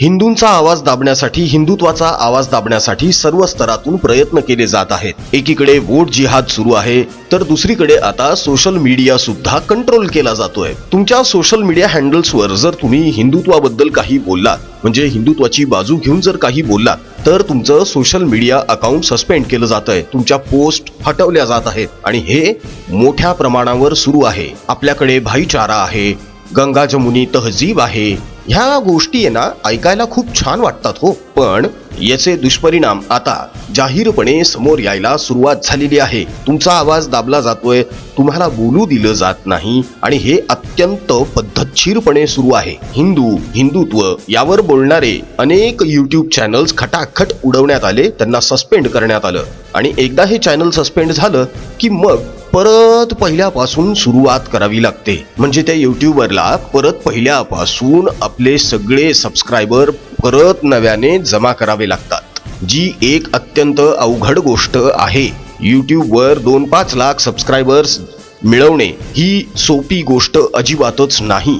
हिंदूंचा आवाज दाबण्यासाठी हिंदुत्वाचा आवाज दाबण्यासाठी सर्व स्तरातून प्रयत्न केले जात आहेत. एकीकडे वोट जिहाद सुरू आहे तर दुसरीकडे आता सोशल मीडिया सुद्धा कंट्रोल केला जातोय. तुमच्या सोशल मीडिया हँडल्सवर जर तुम्ही हिंदुत्वाबद्दल काही बोललात म्हणजे हिंदुत्वाची बाजू घेऊन जर काही बोललात तर तुमचं सोशल मीडिया अकाउंट सस्पेंड केलं जात आहे तुमच्या पोस्ट हटवल्या जात आहेत. आणि हे मोठ्या प्रमाणावर सुरू आहे. आपल्याकडे भाईचारा आहे गंगा जमुनी तहजीब आहे ह्या गोष्टी आहे ना ऐकायला खूप छान वाटतात हो. पण याचे दुष्परिणाम आता जाहीरपणे समोर यायला सुरुवात झालेली आहे. तुमचा आवाज दाबला जातोय तुम्हाला बोलू दिलं जात नाही आणि हे अत्यंत पद्धतशीरपणे सुरू आहे. हिंदू हिंदुत्व यावर बोलणारे अनेक युट्यूब चॅनल्स खटाखट उडवण्यात आले त्यांना सस्पेंड करण्यात आलं. आणि एकदा हे चॅनल सस्पेंड झालं की मग परत पहिल्यापासून सुरुवात करावी लागते. म्हणजे त्या युट्यूबरला परत पहिल्यापासून आपले सगळे सबस्क्रायबर परत नव्याने जमा करावे लागतात. जी एक अत्यंत अवघड गोष्ट आहे. युट्यूबवर दोन पाच लाख सबस्क्रायबर्स मिळवणे ही सोपी गोष्ट अजिबातच नाही.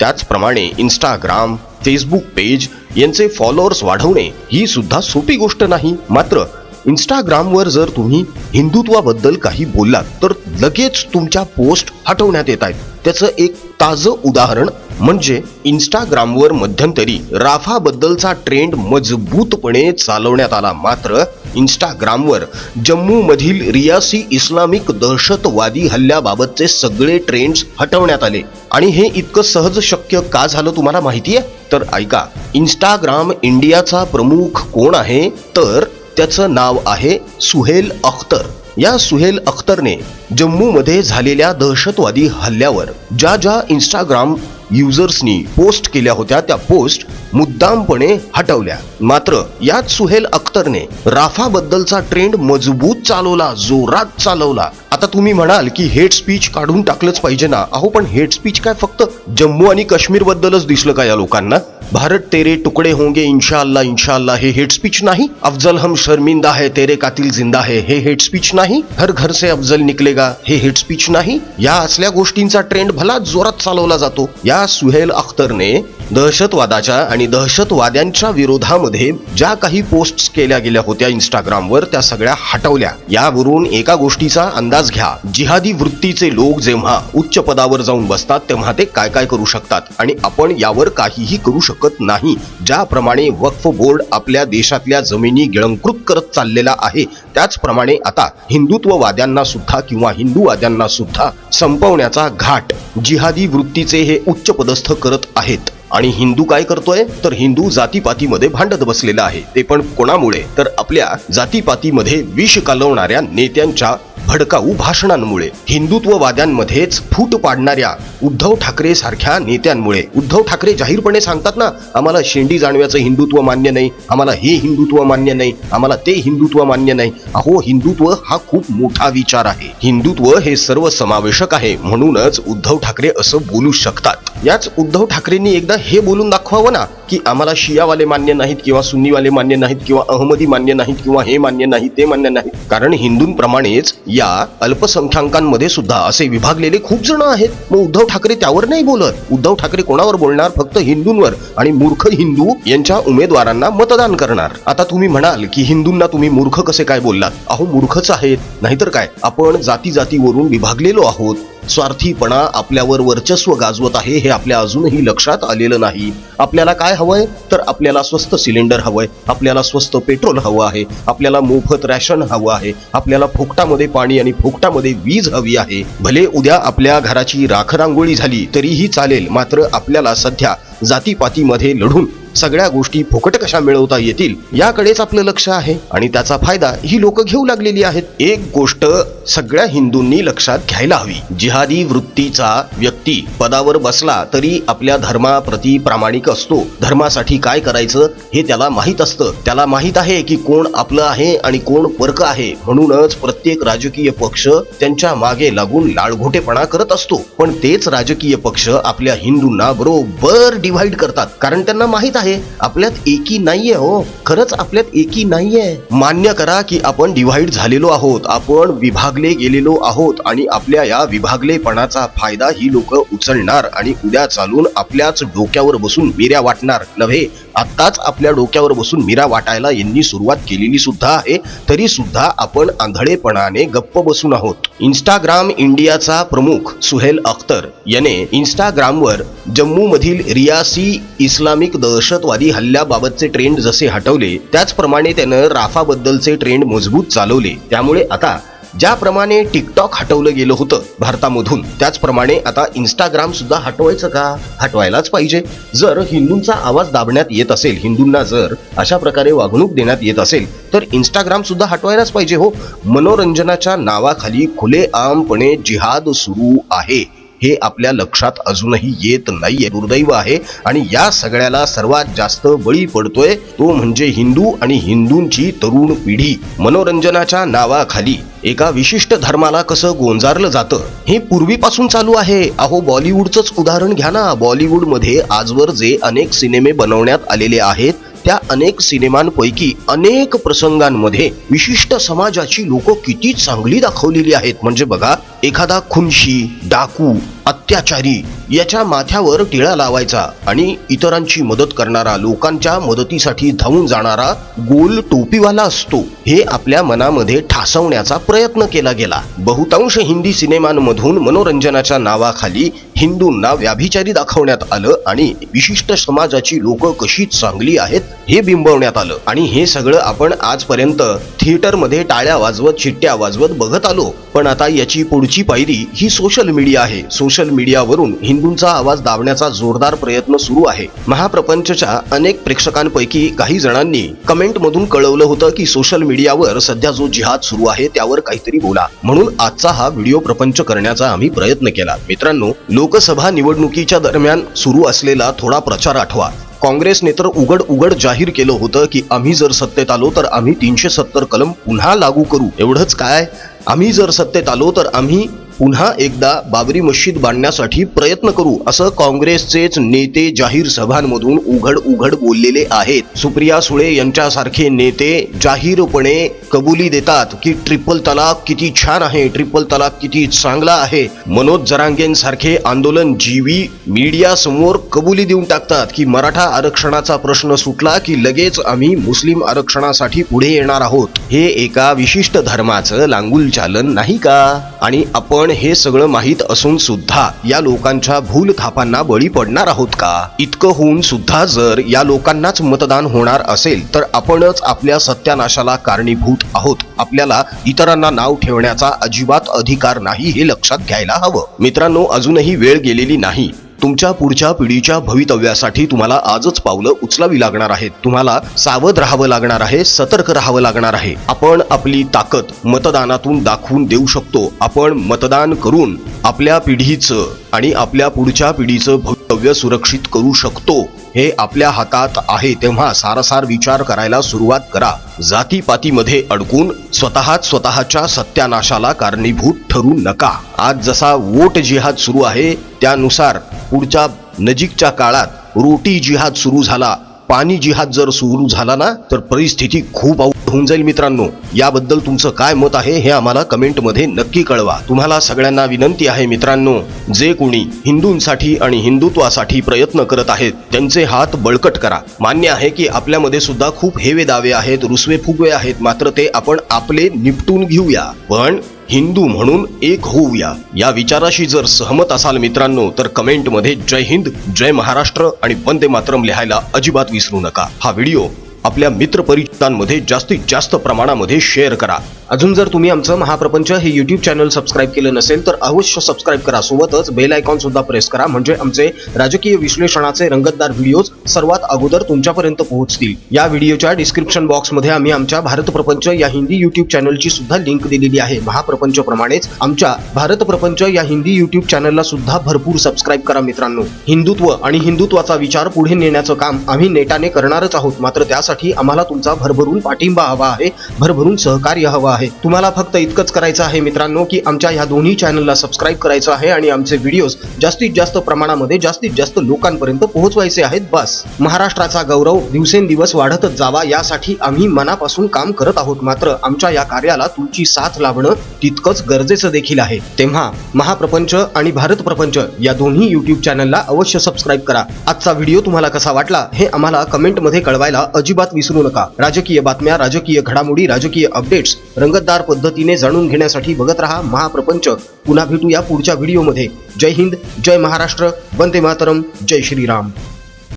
त्याचप्रमाणे इंस्टाग्राम फेसबुक पेज यांचे फॉलोअर्स वाढवणे ही सुद्धा सोपी गोष्ट नाही. मात्र इंस्टाग्रामवर जर तुम्ही हिंदुत्वाबद्दल काही बोललात तर लगेच तुमच्या पोस्ट हटवण्यात येत आहेत. त्याचं एक ताजं उदाहरण म्हणजे इंस्टाग्रामवर मध्यंतरी राफाबद्दलचा ट्रेंड मजबूतपणे चालवण्यात आला. मात्र इंस्टाग्रामवर जम्मू मधील रियासी इस्लामिक दहशतवादी हल्ल्याबाबतचे सगळे ट्रेंड्स हटवण्यात आले. आणि हे इतकं सहज शक्य का झालं तुम्हाला माहिती आहे तर ऐका इंस्टाग्राम इंडियाचा प्रमुख कोण आहे? तर त्याचं नाव आहे सुहेल अख्तर. या सुहेल अख्तरने जम्मूमध्ये झालेल्या दहशतवादी हल्ल्यावर ज्या ज्या इंस्टाग्राम युजर्सनी पोस्ट केल्या होत्या त्या पोस्ट मुद्दामपणे हटवल्या. मात्र यात सुहेल अख्तरने राफाबद्दलचा ट्रेंड मजबूत चालवला जोरात चालवला. आता तुम्ही म्हणाल की हेट स्पीच काढून टाकलंच पाहिजे ना? अहो पण हेट स्पीच काय फक्त जम्मू आणि काश्मीर बद्दलच दिसलं का या लोकांना? भारत तेरे तुकडे होंगे इन्शाल्ला इन्शाल्ला हे हेट स्पीच नाही? अफजल हम शर्मिंदा है तेरे कातिल जिंदा है हे हेट स्पीच नाही? हर घर से अफजल निकलेगा हे हेट स्पीच नाही? या असल्या गोष्टींचा ट्रेंड भला जोरात चालवला जातो. या सुहेल अख्तरने दहशतवादाच्या आणि दहशतवाद्यांच्या विरोधामध्ये ज्या काही पोस्ट केल्या गेल्या होत्या इंस्टाग्रामवर त्या सगळ्या हटवल्या. यावरून एका गोष्टीचा अंदाज घ्या. जिहादी वृत्तीचे लोक जेव्हा उच्च पदावर जाऊन बसतात तेव्हा ते काय काय करू शकतात? आणि आपण यावर काहीही करू शकत नाही. ज्याप्रमाणे वक्फ बोर्ड आपल्या देशातल्या जमिनी गिळंकृत करत चाललेला आहे त्याचप्रमाणे आता हिंदुत्ववाद्यांना सुद्धा किंवा हिंदू वाद्यांना सुद्धा संपवण्याचा घाट. जिहादी वृत्तीचे हे उच्च पदस्थ करत आहेत. आणि हिंदू काय करतोय? तर हिंदू जातीपातीमध्ये भांडत बसलेला आहे. ते पण कोणामुळे? तर आपल्या जातीपातीमध्ये विष कालवणाऱ्या नेत्यांच्या भडकाऊ भाषणांमुळे हिंदुत्ववाद्यांमध्येच फूट पाडणाऱ्या उद्धव ठाकरे सारख्या नेत्यांमुळे. उद्धव ठाकरे जाहीरपणे सांगतात ना आम्हाला शेंडी जाणव्याचं हिंदुत्व मान्य नाही आम्हाला हे हिंदुत्व मान्य नाही आम्हाला ते हिंदुत्व मान्य नाही. अहो हिंदुत्व हा खूप मोठा विचार आहे. हिंदुत्व हे सर्व समावेशक आहे म्हणूनच उद्धव ठाकरे असं बोलू शकतात. याच उद्धव ठाकरेंनी एकदा हे बोलून दाखवावं ना की आम्हाला शियावाले मान्य नाहीत किंवा सुन्नीवाले मान्य नाहीत किंवा अहमदी मान्य नाहीत किंवा हे मान्य नाही ते मान्य नाही कारण हिंदूंप्रमाणेच या अल्पसंख्याकांमध्ये सुद्धा असे विभागलेले खूप जण आहेत. मग उद्धव ठाकरे त्यावर नाही बोलत. उद्धव ठाकरे कोणावर बोलणार? फक्त हिंदूंवर. आणि मूर्ख हिंदू यांच्या उमेदवारांना मतदान करणार. आता तुम्ही म्हणाल की हिंदूंना तुम्ही मूर्ख कसे काय बोललात? अहो मूर्खच आहेत. नाहीतर काय? आपण जाती जातीवरून विभागलेलो आहोत. स्वार्थीपणा आपल्यावर वर्चस्व गाजवत आहे हे आपल्या अजूनही लक्षात आलेलं नाही. आपल्याला काय हवंय? तर आपल्याला स्वस्त सिलेंडर हवंय. आपल्याला स्वस्त पेट्रोल हवं आहे. आपल्याला मोफत रॅशन हवं आहे. आपल्याला फुकटामध्ये पाणी आणि फुकटामध्ये वीज हवी आहे. भले उद्या आपल्या घराची राखरांगोळी झाली तरीही चालेल. मात्र आपल्याला सध्या जातीपातीमध्ये लढून सगळ्या गोष्टी फुकट कशा मिळवता येतील याकडेच आपलं लक्ष आहे आणि त्याचा फायदा ही लोक घेऊ लागलेली आहेत. एक गोष्ट सगळ्या हिंदूंनी लक्षात घ्यायला हवी. जिहादी वृत्तीचा व्यक्ती पदावर बसला तरी आपल्या धर्माप्रती प्रामाणिक असतो. धर्मासाठी काय करायचं हे त्याला माहीत असतं. त्याला माहीत आहे की कोण आपलं आहे आणि कोण वर्क आहे म्हणूनच प्रत्येक राजकीय पक्ष त्यांच्या मागे लागून लाळघोटेपणा करत असतो. पण तेच राजकीय पक्ष आपल्या हिंदूंना बरोबर डिव्हाइड करतात. कारण त्यांना माहीत आहे आपल्यात एकी नाहीये हो. खरंच आपल्यात एकी नाहीये. मान्य करा की आपण डिव्हाइड झालेलो आहोत. आपण विभागले गेलेलो आहोत आणि आपल्या या विभागलेपणाचा फायदा ही लोक उचलणार आणि उद्या चालून आपल्याच डोक्यावर बसून मिऱ्या वाटणार. नव्हे आत्ताच आपल्या डोक्यावर बसून मिरा वाटायला यांनी सुरुवात केलेली सुद्धा आहे तरी सुद्धा आपण आंधळेपणाने गप्प बसून आहोत. इंस्टाग्राम इंडियाचा प्रमुख सुहेल अख्तर याने इंस्टाग्रामवर जम्मू मधील रियासी इस्लामिक दहशतवादी हल्ल्याबाबतचे ट्रेंड जसे हटवले त्याचप्रमाणे त्यानं राफाबद्दलचे ट्रेंड मजबूत चालवले. त्यामुळे आता ज्याप्रमाणे टिकटॉक हटवलं गेलं होतं भारतामधून त्याचप्रमाणे आता इंस्टाग्राम सुद्धा हटवायचं का? हटवायलाच पाहिजे. जर हिंदूंचा आवाज दाबण्यात येत असेल हिंदूंना जर अशा प्रकारे वागणूक देण्यात येत असेल तर इंस्टाग्राम सुद्धा हटवायलाच पाहिजे हो. मनोरंजनाच्या नावाखाली खुलेआमपणे जिहाद सुरू आहे. हे आपल्या लक्षात अजूनही येत नाहीये. दुर्दैव आहे. आणि या सगळ्याला सर्वात जास्त बळी पडतोय तो म्हणजे हिंदू आणि हिंदूंची तरुण पिढी. मनोरंजनाच्या नावाखाली एका विशिष्ट धर्माला कसं गोंजारलं जातं हे पूर्वीपासून चालू आहे. अहो बॉलिवूडचंच उदाहरण घ्या ना. बॉलिवूडमध्ये आजवर जे अनेक सिनेमे बनवण्यात आलेले आहेत त्या अनेक सिनेमांपैकी अनेक प्रसंगांमध्ये विशिष्ट समाजाची लोक किती चांगली दाखवलेली आहेत. म्हणजे बघा एखादा खुनशी डाकू अत्याचारी. याच्या माथ्यावर टिळा लावायचा आणि इतरांची मदत करणारा लोकांच्या मदतीसाठी धावून जाणारा गोल टोपीवाला असतो. हे आपल्या मनामध्ये ठासवण्याचा प्रयत्न केला गेला. बहुतांश हिंदी सिनेमांमधून मनोरंजनाच्या नावाखाली हिंदूंना व्याभिचारी दाखवण्यात आलं आणि विशिष्ट समाजाची लोक कशी चांगली आहेत हे बिंबवण्यात आलं. आणि हे सगळं आपण आजपर्यंत थिएटरमध्ये टाळ्या वाजवत चिट्ट्या वाजवत बघत आलो. पण आता याची पुढची पायरी ही सोशल मीडिया आहे. सोशल मीडियावरून हिंदूंचा आवाज दाबण्याचा जोरदार प्रयत्न सुरू आहे. महाप्रपंचच्या अनेक प्रेक्षकांपैकी काही जणांनी कमेंट मधून कळवलं होतं की सोशल मीडियावर सध्या जो जिहाद सुरू आहे त्यावर काहीतरी बोला. म्हणून आजचा हा व्हिडिओ प्रपंच करण्याचा आम्ही प्रयत्न केला. मित्रांनो लोकसभा निवडणुकीच्या दरम्यान सुरू असलेला थोडा प्रचार आठवा. काँग्रेसने तर उघड उघड जाहीर केलं होतं की आम्ही जर सत्तेत आलो तर आम्ही तीनशे सत्तर कलम पुन्हा लागू करू. एवढंच काय? आम्ही जर सत्तेत आलो तर आम्ही पुन्हा एकदा बाबरी मशीद बांधण्यासाठी प्रयत्न करू असं काँग्रेसचेच नेते जाहीर सभांमधून उघड उघड बोललेले आहेत. सुप्रिया सुळे यांच्यासारखे नेते जाहीरपणे कबुली देतात की ट्रिपल तलाक किती छान आहे ट्रिपल तलाक किती चांगला आहे. मनोज जरांगेंसारखे आंदोलन जीवी मीडिया समोर कबुली देऊन टाकतात की मराठा आरक्षणाचा प्रश्न सुटला की लगेच आम्ही मुस्लिम आरक्षणासाठी पुढे येणार आहोत. हे एका विशिष्ट धर्माचं लांगुल चालन नाही का? आणि आपण हे सगळं माहीत असून सुद्धा या लोकांच्या भूल थापांना बळी पडणार आहोत का? इतकं होऊन सुद्धा जर या लोकांनाच मतदान होणार असेल तर आपणच आपल्या सत्यानाशाला कारणीभूत आहोत. आपल्याला इतरांना नाव ठेवण्याचा अजिबात अधिकार नाही हे लक्षात घ्यायला हवं. मित्रांनो अजूनही वेळ गेलेली नाही. तुमच्या पुढच्या पिढीच्या भवितव्यासाठी तुम्हाला आजच पावलं उचलावी लागणार आहेत. तुम्हाला सावध राहावं लागणार आहे सतर्क राहावं लागणार आहे. आपण आपली ताकद मतदानातून दाखवून देऊ शकतो. आपण मतदान करून आपल्या पिढीचं आणि आपल्या पुढच्या पिढीचं भवितव्य सुरक्षित करू शकतो. हे आपल्या हातात आहे तेव्हा सारासार विचार करायला सुरुवात करा. जातीपातीमध्ये अडकून स्वतःच स्वतःच्या सत्यानाशाला कारणीभूत ठरू नका. आज जसा वोट जिहाद सुरू आहे त्यानुसार पुढच्या नजीकच्या काळात रोटी जिहाद सुरू झाला. पाणी जिहाद जर सुरू झाला ना तर परिस्थिती खूप अवघड होऊन जाईल मित्रांनो. याबद्दल तुमचं काय मत आहे हे आम्हाला कमेंटमध्ये नक्की कळवा. तुम्हाला सगळ्यांना विनंती आहे मित्रांनो जे कोणी हिंदूंसाठी आणि हिंदुत्वासाठी प्रयत्न करत आहेत त्यांचे हात बळकट करा. मान्य आहे की आपल्यामध्ये सुद्धा खूप हेवे दावे आहेत रुसवे फुगवे आहेत मात्र ते आपण आपले निपटून घेऊया. पण हिंदू म्हणून एक होऊया. या विचाराशी जर सहमत असाल मित्रांनो तर कमेंटमध्ये जय हिंद जय महाराष्ट्र आणि वंदे मातरम लिहायला अजिबात विसरू नका. हा व्हिडिओ आपल्या मित्रपरिचितांमध्ये जास्तीत जास्त प्रमाणामध्ये शेअर करा. अजून जर तुम्ही आमचं महाप्रपंच हे युट्यूब चॅनल सबस्क्राईब केलं नसेल तर अवश्य सबस्क्राईब करा. सोबतच बेल आयकॉन सुद्धा प्रेस करा. म्हणजे आमचे राजकीय विश्लेषणाचे रंगतदार व्हिडिओज सर्वात अगोदर तुमच्यापर्यंत पोहोचतील. या व्हिडिओच्या डिस्क्रिप्शन बॉक्समध्ये आम्ही आमच्या भारत प्रपंच या हिंदी युट्यूब चॅनलची सुद्धा लिंक दिलेली आहे. महाप्रपंच प्रमाणेच आमच्या भारत प्रपंच या हिंदी युट्यूब चॅनलला सुद्धा भरपूर सबस्क्राईब करा मित्रांनो. हिंदुत्व आणि हिंदुत्वाचा विचार पुढे नेण्याचं काम आम्ही नेटाने करणारच आहोत. मात्र त्यास यासाठी आम्हाला तुमचा भरभरून पाठिंबा हवा आहे भरभरून सहकार्य हवं आहे. तुम्हाला फक्त इतकंच करायचं आहे मित्रांनो की आमच्या ह्या दोन्ही चॅनलला सबस्क्राईब करायचं आहे आणि आमचे व्हिडिओज जास्तीत जास्त प्रमाणामध्ये जास्तीत जास्त लोकांपर्यंत पोहोचवायचे आहेत. बस. महाराष्ट्राचा गौरव दिवसेंदिवस वाढतच जावा यासाठी आम्ही मनापासून काम करत आहोत. मात्र आमच्या या कार्याला तुमची साथ लाभणं तितकंच गरजेचं देखील आहे. तेव्हा महाप्रपंच आणि भारत प्रपंच या दोन्ही युट्यूब चॅनलला अवश्य सबस्क्राईब करा. आजचा व्हिडिओ तुम्हाला कसा वाटला हे आम्हाला कमेंटमध्ये कळवायला अजिबात विसरू नका. राजकीय बातम्या राजकीय घडामोडी राजकीय अपडेट्स रंगतदार पद्धतीने जाणून घेण्यासाठी बघत रहा महाप्रपंच. पुन्हा भेटूया पुढच्या व्हिडिओमध्ये. जय हिंद जय महाराष्ट्र वंदे मातरम जय श्रीराम.